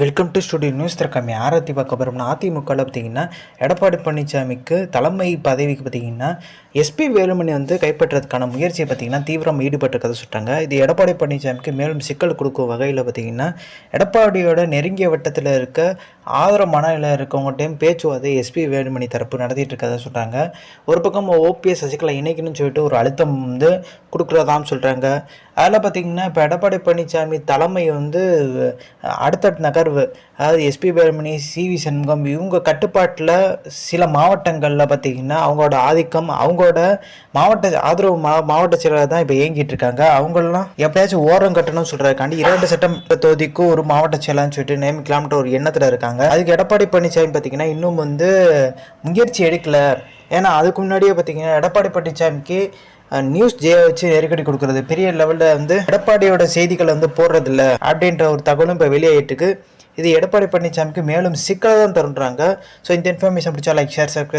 Welcome to studio news திறக்காம யாரை பார்க்க போகிறோம்னா அதிமுகவில் பார்த்தீங்கன்னா எடப்பாடி பழனிசாமிக்கு தலைமை பதவிக்கு பார்த்தீங்கன்னா எஸ்பி வேலுமணி வந்து கைப்பற்றுறதுக்கான முயற்சியை பார்த்தீங்கன்னா தீவிரம் ஈடுபட்டிருக்கதை சொல்லிட்டாங்க. இது எடப்பாடி பழனிசாமிக்கு மேலும் சிக்கல் கொடுக்கும் வகையில் பார்த்தீங்கன்னா எடப்பாடியோட நெருங்கிய வட்டத்தில் இருக்க ஆதரவு மனநிலை இருக்கவங்கள்ட்டையும் பேச்சுவார்த்தை எஸ்பி வேலுமணி தரப்பு நடத்திட்டு இருக்கதா சொல்கிறாங்க ஒரு பக்கம் ஓபிஎஸ் சசிகலா இணைக்கணும்னு சொல்லிட்டு ஒரு அழுத்தம் வந்து கொடுக்குறதான்னு சொல்கிறாங்க அதில் பார்த்தீங்கன்னா இப்போ எடப்பாடி பழனிசாமி தலைமை வந்து அடுத்தடுத்த நகர்வு. அதாவது எஸ்பி வேலுமணி சிவி சண்முகம் இவங்க கட்டுப்பாட்டில் சில மாவட்டங்களில் பார்த்தீங்கன்னா அவங்களோட ஆதிக்கம் அவங்களோட மாவட்ட ஆதரவு மா மாவட்ட செயலர் தான் இப்போ இயங்கிட்டு இருக்காங்க. அவங்களெலாம் எப்படியாச்சும் ஓரம் கட்டணும்னு சொல்கிறதுக்காண்டி இரண்டு சட்டம் தொகுதிக்கு ஒரு மாவட்ட செயலர்னு சொல்லிட்டு நியமிக்கலாம்ன்ற ஒரு எண்ணத்தில் இருக்காங்க. அதுக்கு எடப்பாடி பழனிசாமி பார்த்தீங்கன்னா இன்னும் வந்து முயற்சி எடுக்கல. ஏன்னா அதுக்கு முன்னாடியே பார்த்தீங்கன்னா எடப்பாடி பழனிசாமிக்கு நியூஸ் ஜே வச்சு நெருக்கடி கொடுக்கறது பெரிய லெவலில் வந்து எடப்பாடியோட செய்திகளை வந்து போடுறதில்ல அப்படின்ற ஒரு தகவலும் இப்போ வெளியாயிட்டுக்கு இது எடப்பாடி பழனிசாமிக்கு மேலும் சிக்கலை தான் தருன்றாங்க. ஸோ இந்த இன்ஃபர்மேஷன் பிடிச்சா லைக் ஷேர் சப்ஸ்கிரைப்